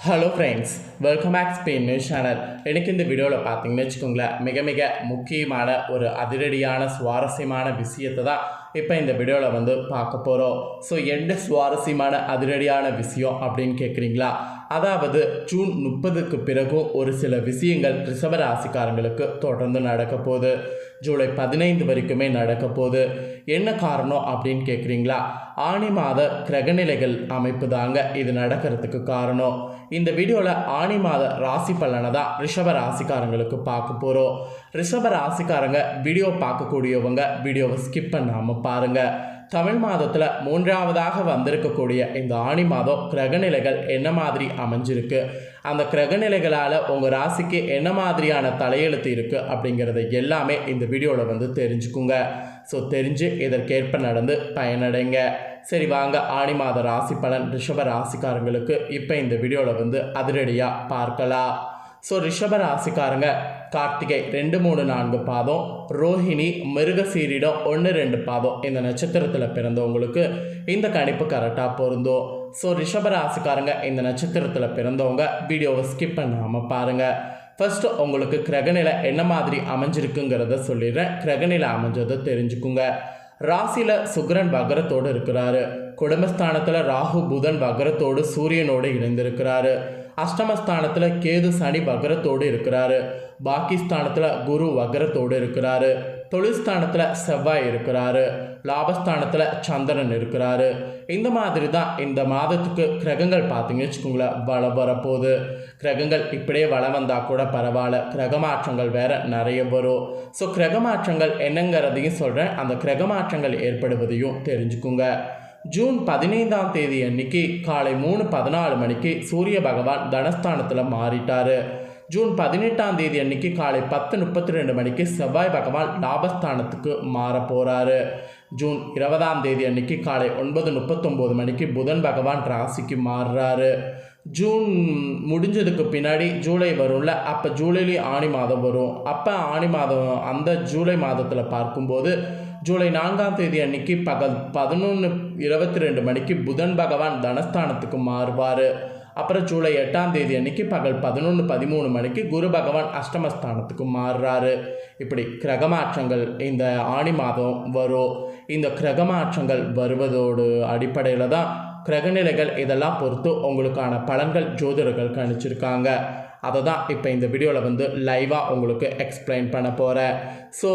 Hello friends welcome back Spain news channel எனக்கு இந்த வீடியோவில் பார்த்தீங்கன்னு வச்சுக்கோங்களேன் மிக மிக முக்கியமான ஒரு அதிரடியான சுவாரஸ்யமான விஷயத்தை தான் இப்போ இந்த வீடியோவில் வந்து பார்க்க போகிறோம் ஸோ என்ன சுவாரஸ்யமான அதிரடியான விஷயம் அப்படின்னு கேட்குறீங்களா அதாவது ஜூன் முப்பதுக்கு பிறகும் ஒரு சில விஷயங்கள் ரிஷப ராசிக்காரங்களுக்கு தொடர்ந்து நடக்க போகுது. ஜூலை பதினைந்து வரைக்குமே நடக்க போகுது. என்ன காரணம் அப்படின்னு கேட்குறீங்களா ஆணி மாத கிரகநிலைகள் அமைப்பு தாங்க இது நடக்கிறதுக்கு காரணம். இந்த வீடியோவில் ஆணி மாத ராசி பலனை தான் ரிஷப ராசிக்காரங்களுக்கு பார்க்க போகிறோம் ரிஷப ராசிக்காரங்க வீடியோ பார்க்கக்கூடியவங்க வீடியோவை ஸ்கிப் பண்ணாமல் பாருங்கள் தமிழ் மாதத்தில் மூன்றாவதாக வந்திருக்கக்கூடிய இந்த ஆணி மாதம் கிரகநிலைகள் என்ன மாதிரி அமைஞ்சிருக்கு? அந்த கிரகநிலைகளால் உங்கள் ராசிக்கு என்ன மாதிரியான தலையெழுத்து இருக்குது அப்படிங்கிறத எல்லாமே இந்த வீடியோவில் வந்து தெரிஞ்சுக்குங்க. ஸோ தெரிஞ்சு இதற்கேற்ப நடந்து பயனடைங்க. சரி வாங்க. ஆணி மாத ராசி பலன் ரிஷப ராசிக்காரங்களுக்கு இப்போ இந்த வீடியோவில் வந்து அதிரடியாக பார்க்கலாம். ஸோ ரிஷப ராசிக்காரங்க கார்த்திகை ரெண்டு மூணு நான்கு பாதம் ரோஹிணி மிருகசீரிடம் ஒன்று ரெண்டு பாதம் இந்த நட்சத்திரத்தில் பிறந்தவங்களுக்கு இந்த கணிப்பு கரெக்டாக பொருந்தும். ஸோ ரிஷப ராசிக்காரங்க இந்த நட்சத்திரத்தில் பிறந்தவங்க வீடியோவை ஸ்கிப் பண்ணாமல் பாருங்கள் ஃபஸ்ட்டு உங்களுக்கு கிரகநிலை என்ன மாதிரி அமைஞ்சிருக்குங்கிறத சொல்லிடுறேன். கிரகநிலை அமைஞ்சதை தெரிஞ்சுக்குங்க. ராசியில் சுக்ரன் வகரத்தோடு இருக்கிறாரு. குடும்பஸ்தானத்தில் ராகு புதன் வகரத்தோடு சூரியனோடு இணைந்திருக்கிறாரு. அஷ்டமஸ்தானத்தில் கேது சனி வகரத்தோடு இருக்கிறாரு. பாகிஸ்தானத்தில் குரு வகரத்தோடு இருக்கிறாரு. தொழில்ஸ்தானத்தில் செவ்வாய் இருக்கிறாரு. லாபஸ்தானத்தில் சந்திரன் இருக்கிறாரு. இந்த மாதிரி தான் இந்த மாதத்துக்கு கிரகங்கள் பார்த்தீங்கன்னு வச்சுக்கோங்களேன் வளம் வரப்போகுது. கிரகங்கள் இப்படியே வளம் வந்தால் கூட பரவாயில்ல. கிரக மாற்றங்கள் வேற நிறைய வரும். ஸோ கிரகமாற்றங்கள் என்னங்கிறதையும் சொல்கிறேன் அந்த கிரகமாற்றங்கள் ஏற்படுவதையும் தெரிஞ்சுக்குங்க. ஜூன் பதினைந்தாம் தேதி அன்னைக்கு காலை மூணு பதினாலு மணிக்கு சூரிய பகவான் தனஸ்தானத்தில் மாறிட்டார். ஜூன் பதினெட்டாம் தேதி அன்னைக்கு காலை பத்து முப்பத்தி ரெண்டு மணிக்கு செவ்வாய் பகவான் லாபஸ்தானத்துக்கு மாற போகிறாரு ஜூன் இருபதாம் தேதி அன்னைக்கு காலை ஒன்பது முப்பத்தொம்போது மணிக்கு புதன் பகவான் ராசிக்கு மாறுறாரு. ஜூன் முடிஞ்சதுக்கு பின்னாடி ஜூலை வரும்ல அப்போ ஜூலைலேயும் ஆணி மாதம் வரும். அப்போ ஆணி மாதம் அந்த ஜூலை மாதத்தில் பார்க்கும்போது ஜூலை நான்காம் தேதி அன்னைக்கு பகல் பதினொன்று இருபத்தி ரெண்டு மணிக்கு புதன் பகவான் தனஸ்தானத்துக்கு மாறுவார். அப்புறம் ஜூலை எட்டாம் தேதி அன்னைக்கு பகல் பதினொன்று பதிமூணு மணிக்கு குரு பகவான் அஷ்டமஸ்தானத்துக்கு மாறுறாரு. இப்படி கிரகமாற்றங்கள் இந்த ஆணி மாதம் வரும். இந்த கிரகமாற்றங்கள் வருவதோடு அடிப்படையில் தான் கிரகநிலைகள் இதெல்லாம் பொறுத்து உங்களுக்கான பலன்கள் ஜோதிடர்கள் கணிச்சிருக்காங்க அதை தான் இப்போ இந்த வீடியோவில் வந்து லைவாக உங்களுக்கு எக்ஸ்பிளைன் பண்ண போகிறேன் ஸோ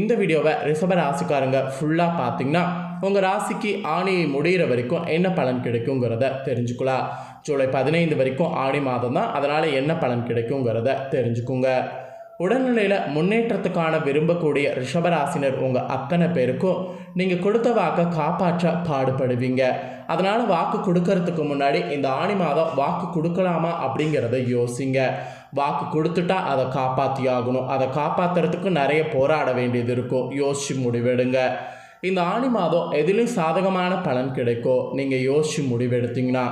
இந்த வீடியோவை ரிஷப ராசிக்காரங்க ஃபுல்லாக பார்த்தீங்கன்னா உங்கள் ராசிக்கு ஆணி முடிகிற வரைக்கும் என்ன பலன் கிடைக்குங்கிறத தெரிஞ்சுக்கலாம். ஜூலை பதினைந்து வரைக்கும் ஆணி மாதம் தான் அதனால் என்ன பலன் கிடைக்குங்கிறத தெரிஞ்சுக்குங்க. உடல்நிலையில் முன்னேற்றத்துக்கான விரும்பக்கூடிய ரிஷபராசினர் உங்கள் அத்தனை பேருக்கும் நீங்கள் கொடுத்த வாக்கை காப்பாற்ற பாடுபடுவீங்க. அதனால் வாக்கு கொடுக்கறதுக்கு முன்னாடி இந்த ஆணி மாதம் வாக்கு கொடுக்கலாமா அப்படிங்கிறத யோசிங்க. வாக்கு கொடுத்துட்டா அதை காப்பாற்றி ஆகணும். அதை காப்பாற்றுறதுக்கு நிறைய போராட வேண்டியது இருக்கும். யோசிச்சு முடிவெடுங்க. இந்த ஆணி மாதம் எதிலும் சாதகமான பலன் கிடைக்கும் நீங்கள் யோசிச்சு முடிவெடுத்தீங்கன்னா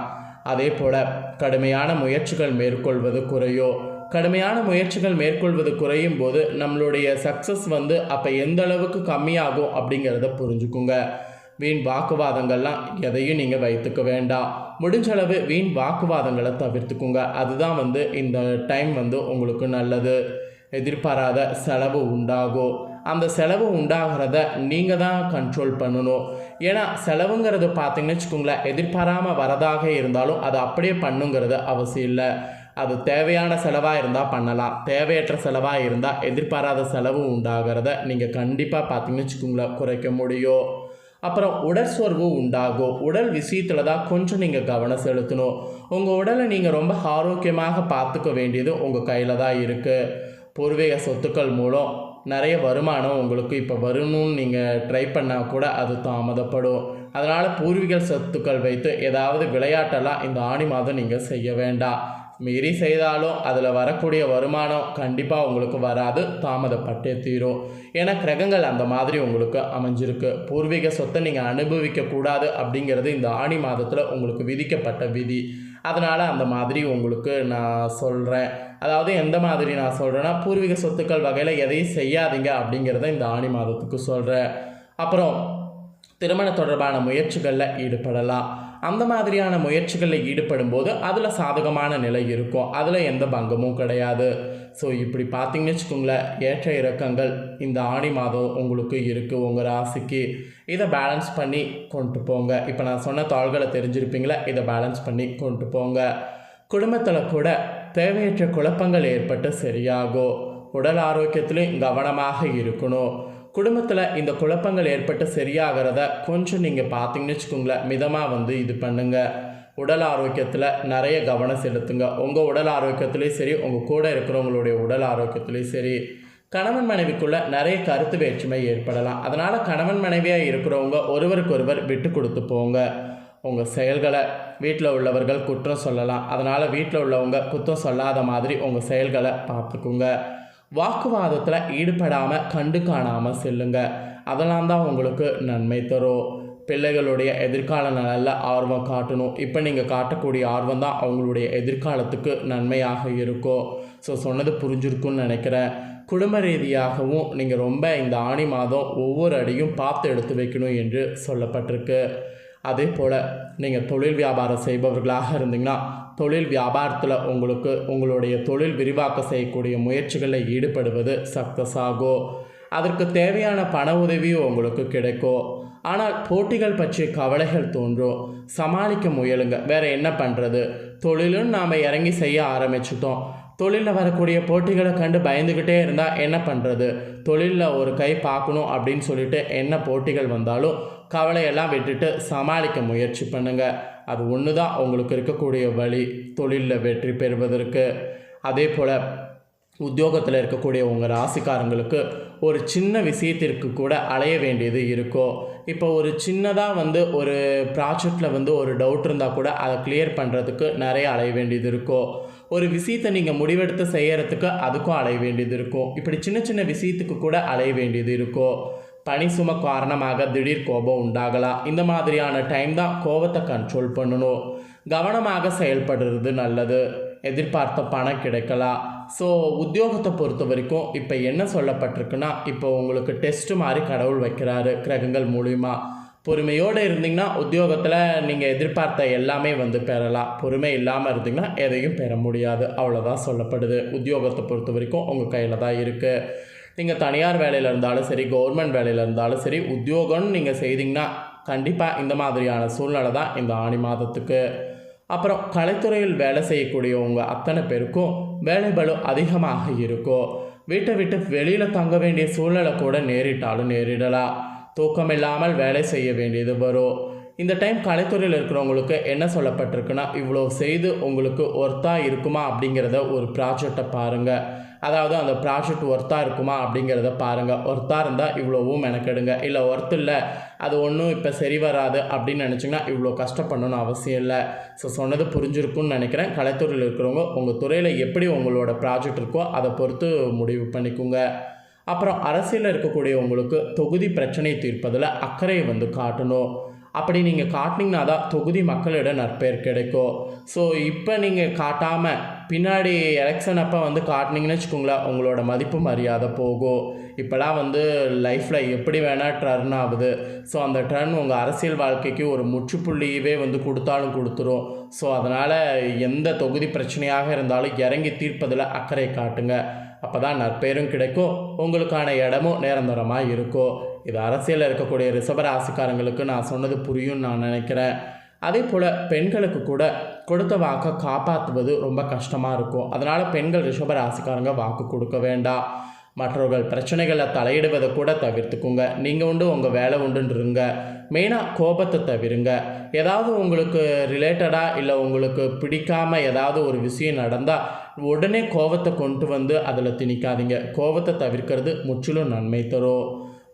அதே போல் கடுமையான முயற்சிகள் மேற்கொள்வது குறையோ? கடுமையான முயற்சிகள் மேற்கொள்வது குறையும் போது நம்மளுடைய சக்ஸஸ் வந்து அப்போ எந்த அளவுக்கு கம்மியாகும் அப்படிங்கிறத புரிஞ்சுக்குங்க. வீண் வாக்குவாதங்கள்லாம் எதையும் நீங்கள் வைத்துக்க வேண்டாம். முடிஞ்ச அளவு வீண் வாக்குவாதங்களை தவிர்த்துக்குங்க. அதுதான் வந்து இந்த டைம் வந்து உங்களுக்கு நல்லது. எதிர்பாராத செலவு உண்டாகும். அந்த செலவு உண்டாகிறத நீங்கள் தான் கண்ட்ரோல் பண்ணணும். ஏன்னா செலவுங்கிறது பார்த்தீங்கன்னு வச்சுக்கோங்களேன் எதிர்பாராமல் வரதாக இருந்தாலும் அது அப்படியே பண்ணுங்கிறது அவசியம் இல்லை. அது தேவையான செலவாக இருந்தால் பண்ணலாம். தேவையற்ற செலவாக இருந்தால் எதிர்பாராத செலவு உண்டாகிறத நீங்கள் கண்டிப்பாக பார்த்தீங்கன்னு வச்சுக்கோங்களேன். குறைக்க முடியும். அப்புறம் உடற்சோர்வு உண்டாகும். உடல் விஷயத்தில் தான் கொஞ்சம் நீங்கள் கவனம் செலுத்தணும். உங்கள் உடலை நீங்கள் ரொம்ப ஆரோக்கியமாக பார்த்துக்க வேண்டியது உங்கள் கையில் தான் இருக்குது பூர்வீக சொத்துக்கள் மூலம் நிறைய வருமானம் உங்களுக்கு இப்போ வரணும்னு நீங்கள் ட்ரை பண்ணால் கூட அது தாமதப்படும். அதனால் பூர்வீக சொத்துக்கள் வைத்து ஏதாவது விளையாட்டெல்லாம் இந்த ஆணி மாதம் நீங்கள் செய்ய வேண்டாம். மீறி செய்தாலும் அதில் வரக்கூடிய வருமானம் கண்டிப்பாக உங்களுக்கு வராது. தாமதப்பட்டே தீரும். ஏன்னா கிரகங்கள் அந்த மாதிரி உங்களுக்கு அமைஞ்சிருக்கு. பூர்வீக சொத்தை நீங்கள் அனுபவிக்கக்கூடாது அப்படிங்கிறது இந்த ஆணி மாதத்தில் உங்களுக்கு விதிக்கப்பட்ட விதி. அதனால் அந்த மாதிரி உங்களுக்கு நான் சொல்கிறேன் அதாவது எந்த மாதிரி நான் சொல்கிறேன்னா பூர்வீக சொத்துக்கள் வகையில் எதையும் செய்யாதீங்க அப்படிங்கிறத இந்த ஆணி மாதத்துக்கு சொல்கிறேன் அப்புறம் திருமண தொடர்பான முயற்சிகளில் ஈடுபடலாம். அந்த மாதிரியான முயற்சிகளில் ஈடுபடும் போது அதில் சாதகமான நிலை இருக்கும். அதில் எந்த பங்கமும் கிடையாது. ஸோ இப்படி பார்த்தீங்கன்னு வச்சுக்கோங்களேன் ஏற்ற இறக்கங்கள் இந்த ஆணி மாதம் உங்களுக்கு இருக்குது உங்கள் ராசிக்கு. இதை பேலன்ஸ் பண்ணி கொண்டு போங்க. இப்போ நான் சொன்ன தாள்களை தெரிஞ்சிருப்பீங்களா இதை பேலன்ஸ் பண்ணி கொண்டு போங்க. குடும்பத்தில் கூட தேவையற்ற குழப்பங்கள் ஏற்பட்டு சரியாகும். உடல் ஆரோக்கியத்திலையும் கவனமாக இருக்கணும். குடும்பத்தில் இந்த குழப்பங்கள் ஏற்பட்டு சரியாகிறத கொஞ்சம் நீங்கள் பார்த்தீங்கன்னு வச்சுக்கோங்களேன். மிதமாக வந்து இது பண்ணுங்கள் உடல் ஆரோக்கியத்தில் நிறைய கவனம் செலுத்துங்க. உங்கள் உடல் ஆரோக்கியத்துலேயும் சரி உங்கள் கூட இருக்கிறவங்களுடைய உடல் ஆரோக்கியத்துலேயும் சரி. கணவன் மனைவிக்குள்ள நிறைய கருத்து வேற்றுமை ஏற்படலாம். அதனால் கணவன் மனைவியாக இருக்கிறவங்க ஒருவருக்கொருவர் விட்டு கொடுத்து போங்க. உங்கள் செயல்களை வீட்டில் உள்ளவர்கள் குற்றம் சொல்லலாம். அதனால் வீட்டில் உள்ளவங்க குற்றம் சொல்லாத மாதிரி உங்கள் செயல்களை பார்த்துக்குங்க. வாக்குவாதத்தில் ஈடுபடாமல் கண்டு காணாமல் செல்லுங்க. அதெல்லாம் தான் உங்களுக்கு நன்மை தரும். பிள்ளைகளுடைய எதிர்கால நலனில் ஆர்வம் காட்டணும். இப்போ நீங்கள் காட்டக்கூடிய ஆர்வம் தான் அவங்களுடைய எதிர்காலத்துக்கு நன்மையாக இருக்கும். ஸோ சொன்னது புரிஞ்சிருக்குன்னு நினைக்கிறேன். குடும்ப ரீதியாகவும் நீங்கள் ரொம்ப இந்த ஆணி மாதம் ஒவ்வொரு அடியும் பார்த்து எடுத்து வைக்கணும் என்று சொல்லப்பட்டிருக்கு. அதே போல் நீங்கள் தொழில் வியாபாரம் செய்பவர்களாக இருந்தீங்கன்னா தொழில் வியாபாரத்தில் உங்களுக்கு உங்களுடைய தொழில் விரிவாக்கம் செய்யக்கூடிய முயற்சிகளில் ஈடுபடுவது சக்ஸஸ் ஆகும் அதற்கு தேவையான பண உதவியும் உங்களுக்கு கிடைக்கும் ஆனால் போட்டிகள் பற்றிய கவலைகள் தோன்றும் சமாளிக்க முயலுங்க. வேறு என்ன பண்ணுறது தொழிலும் நாம் இறங்கி செய்ய ஆரம்பிச்சிட்டோம். தொழிலில் வரக்கூடிய போட்டிகளை கண்டு பயந்துக்கிட்டே இருந்தால் என்ன பண்ணுறது தொழிலில் ஒரு கை பார்க்கணும் அப்படின்னு சொல்லிட்டு என்ன போட்டிகள் வந்தாலும் கவலையெல்லாம் விட்டுட்டு சமாளிக்க முயற்சி பண்ணுங்கள் அது ஒன்று தான் உங்களுக்கு இருக்கக்கூடிய வழி தொழிலில் வெற்றி பெறுவதற்கு. அதே போல் உத்தியோகத்தில் இருக்கக்கூடிய உங்கள் ராசிக்காரங்களுக்கு ஒரு சின்ன விஷயத்திற்கு கூட அலைய வேண்டியது இருக்கும் இப்போ ஒரு சின்னதாக வந்து ஒரு ப்ராஜெக்டில் வந்து ஒரு டவுட் இருந்தால் கூட அதை கிளியர் பண்ணுறதுக்கு நிறைய அலைய வேண்டியது இருக்கும் ஒரு விஷயத்தை நீங்கள் முடிவெடுத்து செய்கிறதுக்கு அதுக்கும் அலைய வேண்டியது இருக்கும். இப்படி சின்ன சின்ன விஷயத்துக்கு கூட அலைய வேண்டியது இருக்கும் பனி சும காரணமாக திடீர் கோபம் உண்டாகலாம். இந்த மாதிரியான டைம் தான் கோபத்தை கண்ட்ரோல் பண்ணணும். கவனமாக செயல்படுறது நல்லது. எதிர்பார்த்த பணம் கிடைக்கலாம். ஸோ உத்தியோகத்தை பொறுத்த வரைக்கும் இப்போ என்ன சொல்லப்பட்டிருக்குன்னா இப்போ உங்களுக்கு டெஸ்ட்டு மாதிரி கடவுள் வைக்கிறாரு கிரகங்கள் மூலிமா பொறுமையோடு இருந்தீங்கன்னா உத்தியோகத்தில் நீங்கள் எதிர்பார்த்த எல்லாமே வந்து பெறலாம். பொறுமை இல்லாமல் இருந்தீங்கன்னா எதையும் பெற முடியாது. அவ்வளோதான் சொல்லப்படுது. உத்தியோகத்தை பொறுத்த வரைக்கும் உங்கள் கையில் தான் இருக்குது நீங்கள் தனியார் வேலையில் இருந்தாலும் சரி கவர்மெண்ட் வேலையில் இருந்தாலும் சரி உத்தியோகம்னு நீங்கள் செய்தீங்கன்னா கண்டிப்பாக இந்த மாதிரியான சூழ்நிலை தான் இந்த ஆணி மாதத்துக்கு. அப்புறம் கலைத்துறையில் வேலை செய்யக்கூடியவங்க அத்தனை பேருக்கும் வேலை பளு அதிகமாக இருக்கும் வீட்டை விட்டு வெளியில் தங்க வேண்டிய சூழ்நிலை கூட நேரிட்டாலும் நேரிடலாம் தூக்கம் இல்லாமல் வேலை செய்ய வேண்டியது வரும் இந்த டைம் கலைத்துறையில் இருக்கிறவங்களுக்கு என்ன சொல்லப்பட்டிருக்குன்னா இவ்வளோ செய்து உங்களுக்கு ஒர்த்தாக இருக்குமா அப்படிங்கிறத ஒரு ப்ராஜெக்டை பாருங்கள் அதாவது அந்த ப்ராஜெக்ட் ஒர்த்தாக இருக்குமா அப்படிங்கிறத பாருங்கள் ஒர்த்தாக இருந்தால் இவ்வளோவும் மெனக்கெடுங்க. இல்லை ஒர்த்து இல்லை அது ஒன்றும் இப்போ சரி வராது அப்படின்னு நினச்சிங்கன்னா இவ்வளோ கஷ்டப்படணும்னு அவசியம் இல்லை. ஸோ சொன்னது புரிஞ்சிருக்கும்னு நினைக்கிறேன். கலைத்துறையில் இருக்கிறவங்க உங்கள் துறையில் எப்படி உங்களோட ப்ராஜெக்ட் இருக்கோ அதை பொறுத்து முடிவு பண்ணிக்கோங்க. அப்புறம் அரசியலில் இருக்கக்கூடிய உங்களுக்கு தொகுதி பிரச்சனையை தீர்ப்பதில் அக்கறையை வந்து காட்டணும். அப்படி நீங்கள் காட்டினீங்கன்னா தான் தொகுதி மக்களிடம் நற்பெயர் கிடைக்கும். ஸோ இப்போ நீங்கள் காட்டாமல் பின்னாடி எலெக்ஷன் அப்போ வந்து காட்டினீங்கன்னு வச்சுக்கோங்களேன் உங்களோட மதிப்பு மரியாதை போகும். இப்போலாம் வந்து லைஃப்பில் எப்படி வேணால் டர்ன் ஆகுது. ஸோ அந்த டர்ன் உங்கள் அரசியல் வாழ்க்கைக்கு ஒரு முற்றுப்புள்ளியவே வந்து கொடுத்தாலும் கொடுத்துரும். ஸோ அதனால் எந்த தொகுதி பிரச்சனையாக இருந்தாலும் இறங்கி தீர்ப்பதில் அக்கறை காட்டுங்க. அப்போ தான் நற்பெயரும் கிடைக்கும். உங்களுக்கான இடமும் நிரந்தரமாக இருக்கும். இது அரசியலில் இருக்கக்கூடிய ரிசபராசிக்காரங்களுக்கு நான் சொன்னது புரியும்னு நான் நினைக்கிறேன். அதே போல் பெண்களுக்கு கூட கொடுத்த வாக்கை காப்பாற்றுவது ரொம்ப கஷ்டமாக இருக்கும். அதனால் பெண்கள் ரிஷபராசிக்காரங்க வாக்கு கொடுக்க வேண்டாம். மற்றவர்கள் பிரச்சனைகளில் தலையிடுவதை கூட தவிர்த்துக்குங்க. நீங்கள் உண்டு உங்கள் வேலை உண்டுன்றங்க மெயினாக கோபத்தை தவிருங்க. ஏதாவது உங்களுக்கு ரிலேட்டடாக இல்லை உங்களுக்கு பிடிக்காமல் ஏதாவது ஒரு விஷயம் நடந்தால் உடனே கோபத்தை கொண்டு வந்து அதில் திணிக்காதீங்க. கோபத்தை தவிர்க்கிறது முற்றிலும் நன்மை தரும்.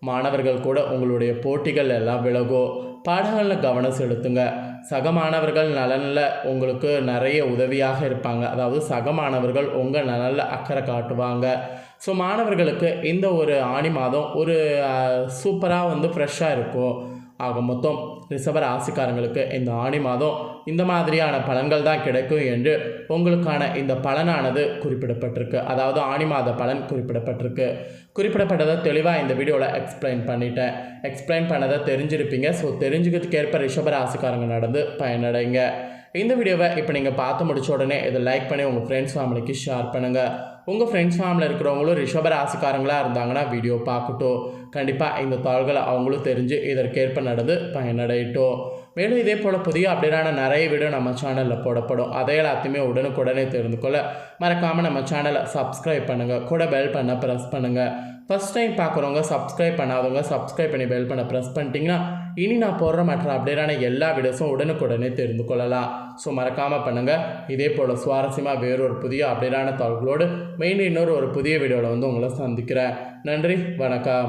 மாணவர்கள் கூட உங்களுடைய போட்டிகள் எல்லாம் விலகும். பாடங்களில் கவனம் செலுத்துங்க. சக மாணவர்கள் நலனில் உங்களுக்கு நிறைய உதவியாக இருப்பாங்க. அதாவது சக மாணவர்கள் உங்கள் நலனில் அக்கறை காட்டுவாங்க. ஸோ மாணவர்களுக்கு இந்த ஒரு ஆணி மாதம் ஒரு சூப்பராக வந்து ஃப்ரெஷ்ஷாக இருக்கும். ஆக மொத்தம் ரிஷப ராசிக்காரங்களுக்கு இந்த ஆணி மாதம் இந்த மாதிரியான பலன்கள் தான் கிடைக்கும் என்று உங்களுக்கான இந்த பலனானது குறிப்பிடப்பட்டிருக்கு. அதாவது ஆணி மாத பலன் குறிப்பிடப்பட்டிருக்கு. குறிப்பிடப்பட்டதை தெளிவாக இந்த வீடியோவில் எக்ஸ்பிளைன் பண்ணிட்டேன். எக்ஸ்பிளைன் பண்ணதை தெரிஞ்சிருப்பீங்க. ஸோ தெரிஞ்சுக்கிறதுக்கேற்ப ரிஷப ராசிக்காரங்க நடந்து பயனடைங்க. இந்த வீடியோவை இப்போ நீங்கள் பார்த்து முடிச்ச உடனே இதை லைக் பண்ணி உங்கள் ஃப்ரெண்ட்ஸ் ஃபேமிலிக்கு ஷேர் பண்ணுங்கள் உங்கள் ஃப்ரெண்ட்ஸ் ஃபேமிலியில் இருக்கிறவங்களும் ரிஷப ராசிக்காரங்களாக இருந்தாங்கன்னா வீடியோ பார்க்கட்டும். கண்டிப்பாக இந்த தாள்களை அவங்களும் தெரிஞ்சு இதற்கேற்ப நடந்து பயனடையட்டும். மேலும் இதே போல் புதிய அப்டேட்டான நிறைய வீடியோ நம்ம சேனலில் போடப்படும். அதை எல்லாத்தையுமே உடனுக்குடனே தெரிந்து கொள்ள மறக்காமல் நம்ம சேனலை சப்ஸ்கிரைப் பண்ணுங்கள் கூட பெல் பண்ண ப்ரெஸ் பண்ணுங்கள் ஃபஸ்ட் டைம் பார்க்குறவங்க சப்ஸ்கிரைப் பண்ணாதவங்க சப்ஸ்கிரைப் பண்ணி பெல் பண்ண ப்ரெஸ் பண்ணிட்டீங்கன்னா இனி நான் போடுற மற்ற அப்டேட்டான எல்லா வீடியோஸும் உடனுக்குடனே தெரிந்து கொள்ளலாம். ஸோ மறக்காமல் பண்ணுங்கள் இதே போல் சுவாரஸ்யமாக வேறொரு புதிய அப்டேட்டான தகவலோடு மெயின் இன்னொரு ஒரு புதிய வீடியோவில் வந்து உங்களை சந்திக்கிறேன். நன்றி வணக்கம்.